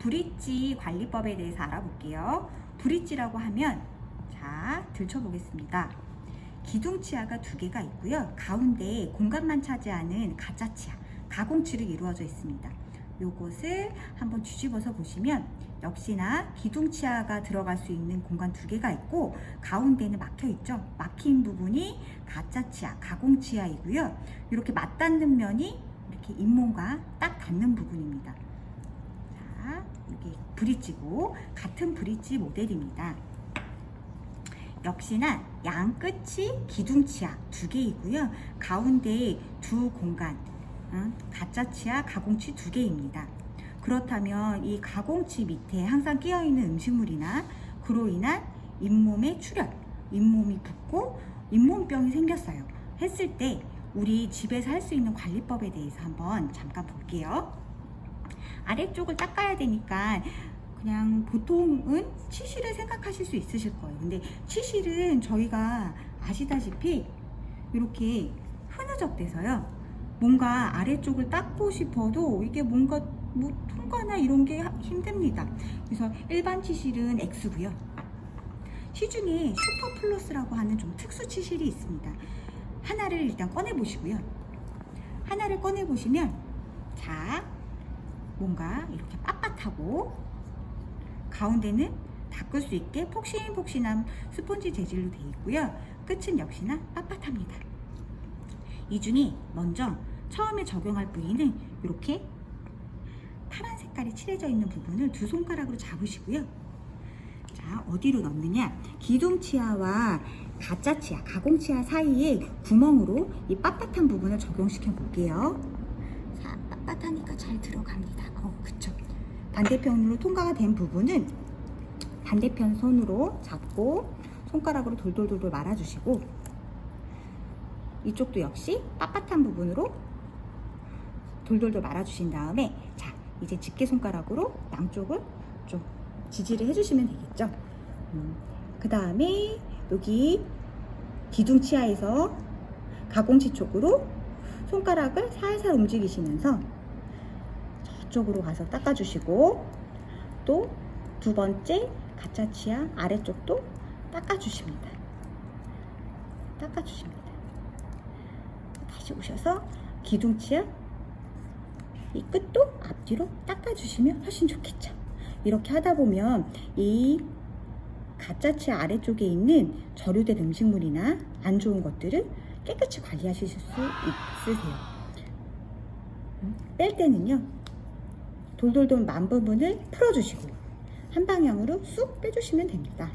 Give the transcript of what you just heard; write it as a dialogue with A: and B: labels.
A: 브릿지 관리법에 대해서 알아볼게요. 브릿지라고 하면 자 들춰보겠습니다. 기둥 치아가 두 개가 있고요. 가운데 공간만 차지하는 가짜 치아, 가공치로 이루어져 있습니다. 요것을 한번 뒤집어서 보시면 역시나 기둥 치아가 들어갈 수 있는 공간 두 개가 있고 가운데는 막혀 있죠. 막힌 부분이 가짜 치아, 가공 치아이고요. 이렇게 맞닿는 면이 이렇게 잇몸과 딱 닿는 부분입니다. 자, 이게 브릿지고 같은 브릿지 모델입니다. 역시나 양 끝이 기둥 치아 두 개이고요. 가운데 두 공간, 응? 가짜 치아, 가공치 두 개입니다. 그렇다면 이 가공치 밑에 항상 끼어 있는 음식물이나 그로 인한 잇몸의 출혈, 잇몸이 붓고 잇몸병이 생겼어요. 했을 때 우리 집에서 할 수 있는 관리법에 대해서 한번 잠깐 볼게요. 아래쪽을 닦아야 되니까 그냥 보통은 치실을 생각하실 수 있으실 거예요. 근데 치실은 저희가 아시다시피 이렇게 흐느적대서요. 뭔가 아래쪽을 닦고 싶어도 이게 뭔가 뭐 통과나 이런 게 힘듭니다. 그래서 일반 치실은 X고요. 시중에 슈퍼 플러스라고 하는 좀 특수 치실이 있습니다. 하나를 일단 꺼내 보시고요. 하나를 꺼내 보시면 자 뭔가 이렇게 빳빳하고 가운데는 닦을 수 있게 폭신폭신한 스펀지 재질로 되어 있고요. 끝은 역시나 빳빳합니다. 이 중에 먼저 처음에 적용할 부위는 이렇게 파란 색깔이 칠해져 있는 부분을 두 손가락으로 잡으시고요. 자, 어디로 넣느냐? 기둥 치아와 가짜 치아, 가공 치아 사이에 구멍으로 이 빳빳한 부분을 적용시켜 볼게요. 자, 빳빳하니까 잘 들어갑니다. 어, 그쵸. 반대편으로 통과가 된 부분은 반대편 손으로 잡고 손가락으로 돌돌돌돌 말아주시고 이쪽도 역시 빳빳한 부분으로 돌돌돌 말아주신 다음에 자 이제 집게 손가락으로 양쪽을 좀 지지를 해주시면 되겠죠. 그 다음에 여기 기둥 치아에서 가공치 쪽으로 손가락을 살살 움직이시면서 저쪽으로 가서 닦아주시고 또 두 번째 가짜 치아 아래쪽도 닦아주십니다. 닦아주십니다. 다시 오셔서 기둥 치아 이 끝도 앞뒤로 닦아주시면 훨씬 좋겠죠. 이렇게 하다 보면 이 가짜 치아 아래쪽에 있는 절유된 음식물이나 안 좋은 것들을 깨끗이 관리하실 수 있으세요. 음, 뺄 때는요, 돌돌돌 만 부분을 풀어주시고 한 방향으로 쑥 빼주시면 됩니다.